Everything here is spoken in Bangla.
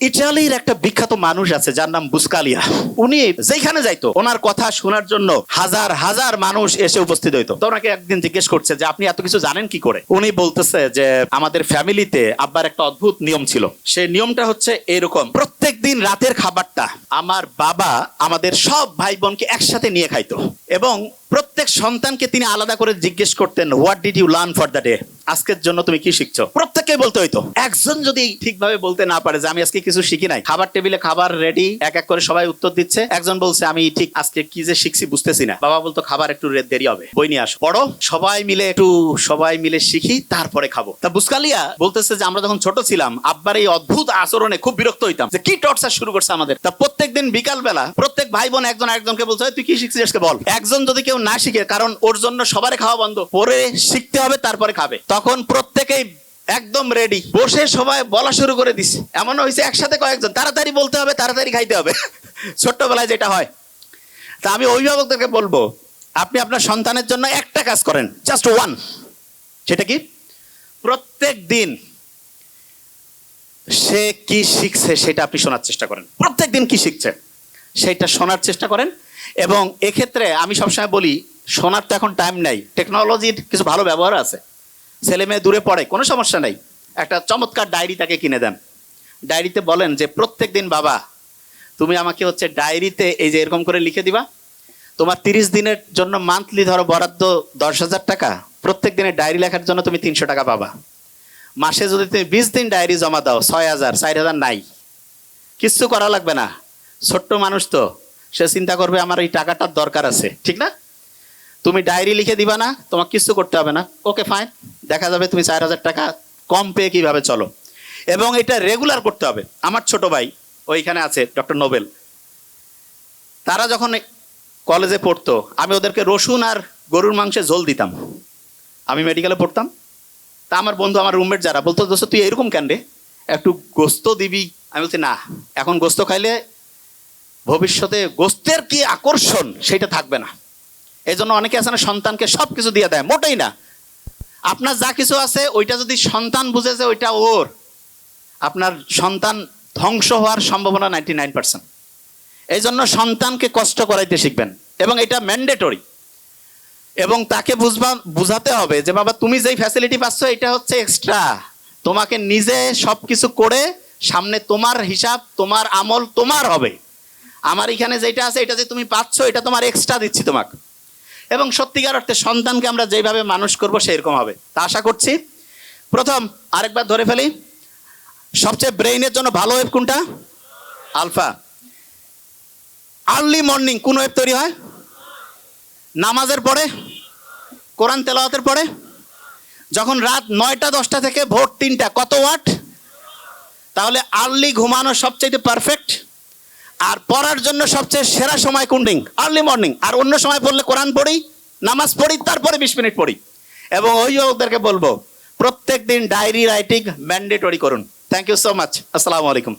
ইটালির একটা বিখ্যাত মানুষ আছে, যার নাম বুসকালিয়া। উনি যেখানে যাইতো, ওনার কথা শোনার জন্য হাজার হাজার মানুষ এসে উপস্থিত হইতো। তো ওনাকে একদিন জিজ্ঞেস করছে যে, আপনি এত কিছু জানেন কি করে? উনি বলতেছে যে, আমাদের ফ্যামিলিতে আব্বার একটা অদ্ভুত নিয়ম ছিল। সেই নিয়মটা হচ্ছে এরকম, প্রত্যেক দিন রাতের খাবারটা আমার বাবা আমাদের সব ভাই বোনকে একসাথে নিয়ে খাইতো। এবং প্রত্যেক সন্তানকে তিনি আলাদা করে জিজ্ঞেস করতেন what did you learn for the day আজকের জন্য তুমি কি শিখছো? প্রত্যেককে বলতে হইতো। একজন যদি ঠিকভাবে বলতে না পারে যে, আমি আজকে কিছু শিখি নাই। খাবার টেবিলে খাবার রেডি এক এক করে সবাই উত্তর দিচ্ছে। একজন বলছে, আমি ঠিক আজকে কি যে শিখছি বুঝতেছি না। বাবা বলতো, খাবার একটু রে- দেরি হবে, বই নিয়ে আসো। পড়ো, সবাই মিলে একটু, সবাই মিলে শিখি, তারপরে খাব। তা বুসকালিয়া বলতেছে যে, আমরা যখন ছোট ছিলাম, আব্বার এই অদ্ভুত আচরণে খুব বিরক্ত হইতাম যে, কি টর্চার শুরু করছে আমাদের। তা প্রত্যেক দিন বিকাল বেলা প্রত্যেক ভাই বোন একজন একজনকে বলছে তুই কি শিখছিস আজকে? বল। একজন যদি কেউ না শিখে, কারণ ওর জন্য সবারে খাওয়া বন্ধ, পরে শিখতে হবে, তারপরে খাবে। তখন প্রত্যেকেই একদম রেডি বসে সবাই বলা শুরু করে দিছে। এমন হয়েছে একসাথে কয়েকজন। তাড়াতাড়ি বলতে হবে, তাড়াতাড়ি খাইতে হবে। ছোট্টবেলায় যেটা হয়। তা আমি অভিভাবকদেরকে বলব, আপনি আপনার সন্তানের জন্য একটা কাজ করেন জাস্ট ওয়ান সেটা কি? প্রত্যেক দিন সে কি শিখছে সেটা আপনি শোনার চেষ্টা করেন। প্রত্যেক দিন কি শিখছে সেটা শোনার চেষ্টা করেন এবং এক্ষেত্রে আমি সবসময় বলি, শোনার তো এখন টাইম নাই। টেকনোলজির কিছু ভালো ব্যবহার আছে। ছেলে মেয়ে দূরে পড়ে, কোনো সমস্যা নাই। একটা চমৎকার ডায়েরি তাকে কিনে দেন। ডায়েরিতে বলেন যে প্রত্যেক দিন বাবা, তুমি আমাকে হচ্ছে ডায়েরিতে এই যে এরকম করে লিখে দিবা। তোমার তিরিশ দিনের জন্য মান্থলি ধরো বরাদ্দ দশ হাজার টাকা। প্রত্যেক দিনের ডায়েরি লেখার জন্য তুমি তিনশো টাকা পাবা। মাসে যদি তুমি বিশ দিন ডায়েরি জমা দাও, ছয় হাজার, চার হাজার নাই। কিচ্ছু করা লাগবে না। ছোট্ট মানুষ তো, সে চিন্তা করবে আমার এই টাকাটার দরকার আছে, ঠিক না? তুমি ডায়েরি লিখে দিবা না, তোমাকে কিছু করতে হবে না। Okay, fine. দেখা যাবে তুমি চার হাজার টাকা কম পেয়ে কীভাবে চলো। এবং এটা রেগুলার করতে হবে। আমার ছোট ভাই ওইখানে আছে, ডক্টর নোবেল। তারা যখন কলেজে পড়তো, আমি ওদেরকে রসুন আর গরুর মাংসে ঝোল দিতাম। আমি মেডিকেলে পড়তাম। তা আমার বন্ধু, আমার রুমমেট যারা বলতো, দোস্ত, তুই এরকম কেন রে? একটু গোস্ত দিবি। আমি বলছি, না, এখন গোস্ত খাইলে ভবিষ্যতে গোস্তের কি আকর্ষণ সেটা থাকবে না। এই জন্য অনেকে আছে না, সন্তানকে সব কিছু দিয়ে দেয়, মোটেই না। আপনার যা কিছু আছে, ওইটা যদি সন্তান বুঝে যে ওইটা ওর, আপনার সন্তান ধ্বংস হওয়ার সম্ভাবনা নাইনটি নাইন পার্সেন্ট এই জন্য সন্তানকে কষ্ট করাইতে শিখবেন এবং এটা ম্যান্ডেটরি এবং তাকে বুঝবা বুঝাতে হবে যে, বাবা, তুমি যেই ফ্যাসিলিটি পাচ্ছ, এটা হচ্ছে এক্সট্রা তোমাকে নিজে সব কিছু করে সামনে তোমার হিসাব, তোমার আমল তোমার হবে। আমার এখানে যেটা আছে, এটা যে তুমি পাচ্ছ, এটা তোমার এক্সট্রা দিচ্ছি তোমাকে। এবং সত্যিকার অর্থে সন্তানকে আমরা যেভাবে মানুষ করব, সেরকম হবে। তা আশা করছি। প্রথম, আরেকবার ধরে ফেলি। সবচেয়ে ব্রেইনের জন্য ভালো ওয়েব কোনটা? আলফা। আর্লি মর্নিং কোন ওয়েব তৈরি হয়? নামাজের পরে? কোরআন তেলাওয়াতের পরে? যখন রাত নয়টা, দশটা থেকে ভোর তিনটা, কত ওয়াট? তাহলে আর্লি ঘুমানো সবচেয়ে পারফেক্ট আর পড়ার জন্য সবচেয়ে সেরা সময় কোনদিন আর্লি মর্নিং। আর অন্য সময় পড়লে কোরআন পড়ি, নামাজ পড়ি, তারপরে বিশ মিনিট পড়ি। এবং ওই অভিভাবকদেরকে বলব প্রত্যেক দিন ডায়েরি রাইটিং ম্যান্ডেটরি করুন। থ্যাংক ইউ সো মাচ আসসালামু আলাইকুম।